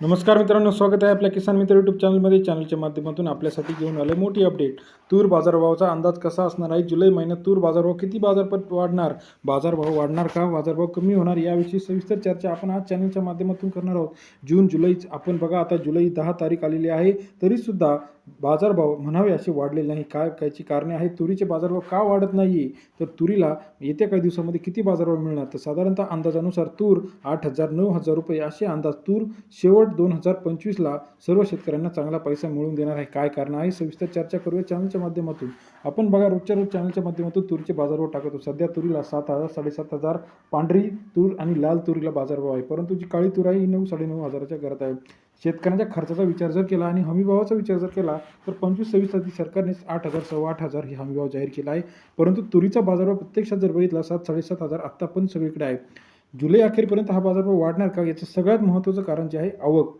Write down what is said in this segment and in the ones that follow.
नमस्कार मित्रांनो स्वागत आहे आपल्या किसान मित्र यूट्यूब चॅनलमध्ये चॅनलच्या माध्यमातून आपल्यासाठी घेऊन आले मोठी अपडेट तूर बाजारभावाचा अंदाज कसा असणार आहे? जुलै महिन्यात तूर बाजारभाव किती बाजारपट वाढणार? बाजारभाव वाढणार का? बाजारभाव कमी होणार? याविषयी सविस्तर चर्चा आपण आज चॅनलच्या माध्यमातून करणार आहोत. जून जुलै आपण बघा आता जुलै दहा तारीख आलेली आहे. तरीसुद्धा बाजारभाव म्हणावे असे वाढलेले नाही. काय कायची कारणे आहेत? तुरीचे बाजारभाव का वाढत नाही तर तुरीला येत्या काही दिवसामध्ये किती बाजारभाव मिळणार? तर साधारणतः अंदाजानुसार तूर आठ हजार नऊ हजार रुपये असे अंदाज. तूर शेवट दोन हजार पंचवीसला सर्व शेतकऱ्यांना चांगला पैसा मिळवून देणार आहे. काय कारण आहे? सविस्तर चर्चा करूया चॅनलच्या माध्यमातून. आपण बघा रोजच्या रोज चॅनलच्या माध्यमातून तुरीचे बाजारभाव टाकतो. सध्या तुरीला सात हजार साडेसात हजार पांढरी तूर आणि लाल तुरीला बाजारभाव आहे. परंतु जी काळी तूर आहे ही नऊ साडेनऊ हजाराच्या घरात आहे. शेतकऱ्यांच्या खर्चाचा विचार जर केला आणि हमीभावाचा विचार जर केला तर पंचवीस सव्वीससाठी सरकारने आठ हजार सव्वा आठ हजार ही हमीभाव जाहीर केला आहे. परंतु तुरीचा बाजारभाव प्रत्यक्षात जर बघितला सात साडेसात हजार आत्ता पण सगळीकडे आहे. जुलै अखेरपर्यंत हा बाजारभाव वाढणार का याचं सगळ्यात महत्त्वाचं कारण जे आहे आवक.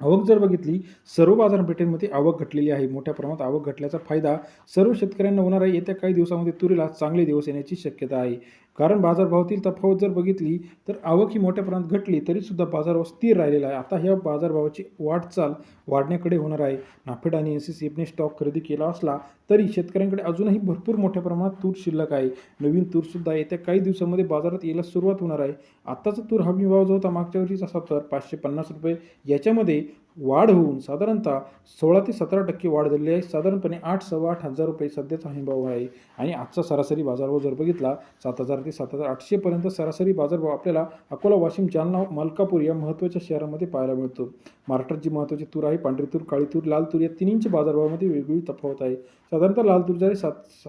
आवक जर बघितली सर्व बाजारपेठेमध्ये आवक घटलेली आहे. मोठ्या प्रमाणात आवक घटल्याचा फायदा सर्व शेतकऱ्यांना होणार आहे. येत्या काही दिवसामध्ये तुरीला चांगले दिवस येण्याची शक्यता आहे. कारण बाजारभावातील तफावत जर बघितली तर आवक ही मोठ्या प्रमाणात घटली तरीसुद्धा बाजारभाव स्थिर राहिलेला आहे. आता ह्या बाजारभावाची वाटचाल वाढण्याकडे होणार आहे. नाफेड आणि एन सी सी एफने स्टॉक खरेदी केला असला तरी शेतकऱ्यांकडे अजूनही भरपूर मोठ्या प्रमाणात तूर शिल्लक आहे. नवीन तूरसुद्धा येत्या काही दिवसामध्ये बाजारात यायला सुरुवात होणार आहे. आत्ताचा तूर हमी भाव जो होता मागच्या वर्षीचा असा तर पाचशे पन्नास रुपये याच्यामध्ये वाढ होऊन साधारणतः सोळा ते सतरा टक्के वाढ झालेली आहे. साधारणपणे आठ सव्वा आठ हजार रुपये सध्याचा हमी भाव आहे. आणि आजचा सरासरी बाजारभाव जर बघितला सात हजार ते ते सात हजार आठशेपर्यंत सरासरी बाजारभाव आपल्याला अकोला वाशिम जालना मलकापूर या महत्त्वाच्या शहरामध्ये पाहायला मिळतो. महाराष्ट्रात जी महत्त्वाची तूर आहे पांढरी तूर काळी तूर लाल तूर या तिन्हींच्या बाजारभावामध्ये वेगवेगळी तफावत आहे. साधारणतः लाल तूर जरी सात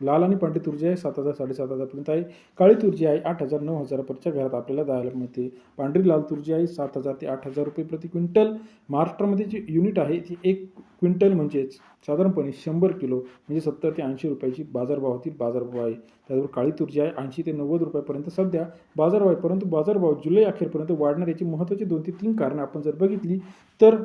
लाल आणि पांढरी तूर जी आहे सात हजार साडेसात हजारपर्यंत आहे. काळी तूर जी आहे आठ हजार नऊ हजारापर्यंतच्या घरात आपल्याला जायला मिळते. पांढरी लाल तूर जी आहे सात हजार ते आठ हजार रुपये प्रति क्विंटल महाराष्ट्रामध्ये जी युनिट आहे ती एक क्विंटल म्हणजेच साधारणपणे शंभर किलो म्हणजे सत्तर ते ऐंशी रुपयाची बाजारभावातील बाजारभाव आहे. त्याचबरोबर काळी तूर जी आहे ऐंशी ते नव्वद रुपयापर्यंत सध्या बाजारभाव आहे. परंतु बाजारभाव जुलै अखेरपर्यंत वाढणार याची महत्त्वाची दोन ते तीन कारणं आपण जर बघितली तर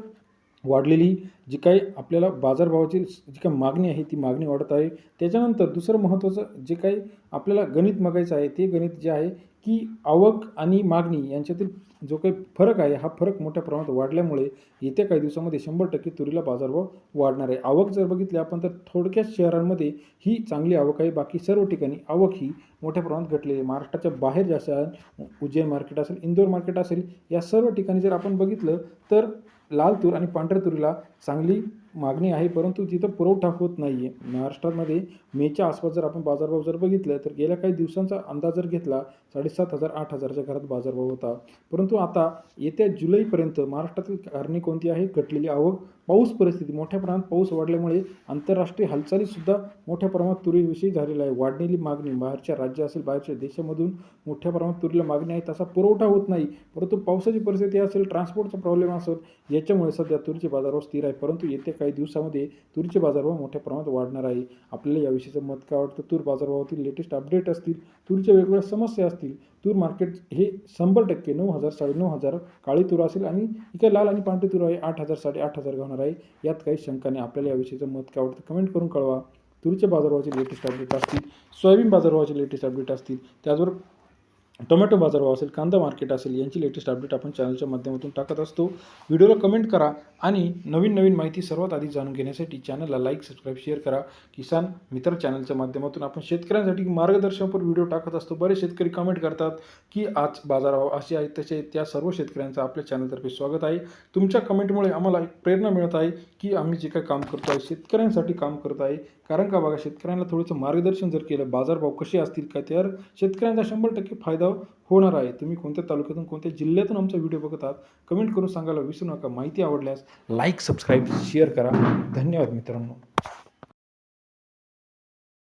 वाढलेली जी काही आपल्याला बाजारभावाची जी काही मागणी आहे ती मागणी वाढत आहे. त्याच्यानंतर दुसरं महत्त्वाचं जे काही आपल्याला गणित मागायचं आहे ते गणित जे आहे की आवक आणि मागणी यांच्यातील जो काही फरक आहे हा फरक मोठ्या प्रमाणात वाढल्यामुळे येत्या काही दिवसामध्ये शंभर टक्के तुरीला बाजारभाव वाढणार आहे. आवक जर बघितली आपण तर थोडक्याच शहरांमध्ये ही चांगली आवक आहे. बाकी सर्व ठिकाणी आवक ही मोठ्या प्रमाणात घटलेली आहे. महाराष्ट्राच्या बाहेर जे असेल उज्जैन मार्केट असेल इंदोर मार्केट असेल या सर्व ठिकाणी जर आपण बघितलं तर लाल तूर आणि पांढऱ्या तुरीला चांगली मागणी आहे परंतु तिथं पुरवठा होत नाही आहे महाराष्ट्रामध्ये मेच्या आसपास जर आपण बाजारभाव जर बघितलं तर गेल्या काही दिवसांचा अंदाज जर घेतला साडेसात हजार आठ हजारच्या घरात बाजारभाव होता. परंतु आता येत्या जुलैपर्यंत महाराष्ट्रातील कारणे कोणती आहे? घटलेली आवक पाऊस परिस्थिती मोठ्या प्रमाणात पाऊस वाढल्यामुळे आंतरराष्ट्रीय हालचालीसुद्धा मोठ्या प्रमाणात तुरीविषयी झालेला आहे वाढलेली मागणी बाहेरच्या राज्य असेल बाहेरच्या देशामधून मोठ्या प्रमाणात तुरीला मागणी आहे तसा पुरवठा होत नाही. परंतु पावसाची परिस्थिती असेल ट्रान्सपोर्टचा प्रॉब्लेम असेल याच्यामुळे सध्या तुरीचे बाजारभाव स्थिर आहे. परंतु येत्या काही दिवसामध्ये तुरीचे बाजारभाव मोठ्या प्रमाणात वाढणार आहे. आपल्याला याविषयीचं मत काय वाटतं? तूर बाजारभावातील लेटेस्ट अपडेट असतील तुरीच्या वेगवेगळ्या समस्या असतील तूर मार्केट हे शंभर टक्के नऊ हजार साडेनऊ हजार काळी तूर असेल आणि इकडे लाल आणि पांढरी तूर आहे आठ हजार साडेआठ हजार होणार आहे. यात काही शंका नाही. आपल्याला याविषयीचं मत काय वाटतं कमेंट करून कळवा. तुरीच्या बाजारभावाचे लेटेस्ट अपडेट असतील सोयाबीन बाजारभावाचे लेटेस्ट अपडेट असतील त्याचबरोबर टोमॅटो बाजारभाव असेल कांदा मार्केट असेल यांची लेटेस्ट अपडेट आपण चॅनलच्या माध्यमातून टाकत असतो. व्हिडिओला कमेंट करा. आणि नवीन नवीन माहिती सर्वात आधी जाणून घेण्यासाठी चॅनलला लाईक सबस्क्राईब शेअर करा. किसान मित्र चॅनलच्या माध्यमातून आपण शेतकऱ्यांसाठी मार्गदर्शनपर व्हिडिओ टाकत असतो. बरेच शेतकरी कमेंट करतात की आज बाजारभाव असे आहेत तसे त्या सर्व शेतकऱ्यांचं आपल्या चॅनलतर्फे स्वागत आहे. तुमच्या कमेंटमुळे आम्हाला एक प्रेरणा मिळत आहे की आम्ही जे काय काम करतो आहे शेतकऱ्यांसाठी काम करत आहे. कारण का बघा शेतकऱ्यांना थोडंसं मार्गदर्शन जर केलं बाजारभाव कसे असतील का त्यावर शेतकऱ्यांचा शंभर टक्के फायदा होणार आहे. तुम्ही कोणत्या तालुक्यातून कोणत्या जिल्ह्यातून आमचा व्हिडिओ बघत आहात कमेंट करून सांगायला विसरू नका. माहिती आवडल्यास लाईक सबस्क्राईब शेअर करा. धन्यवाद मित्रांनो.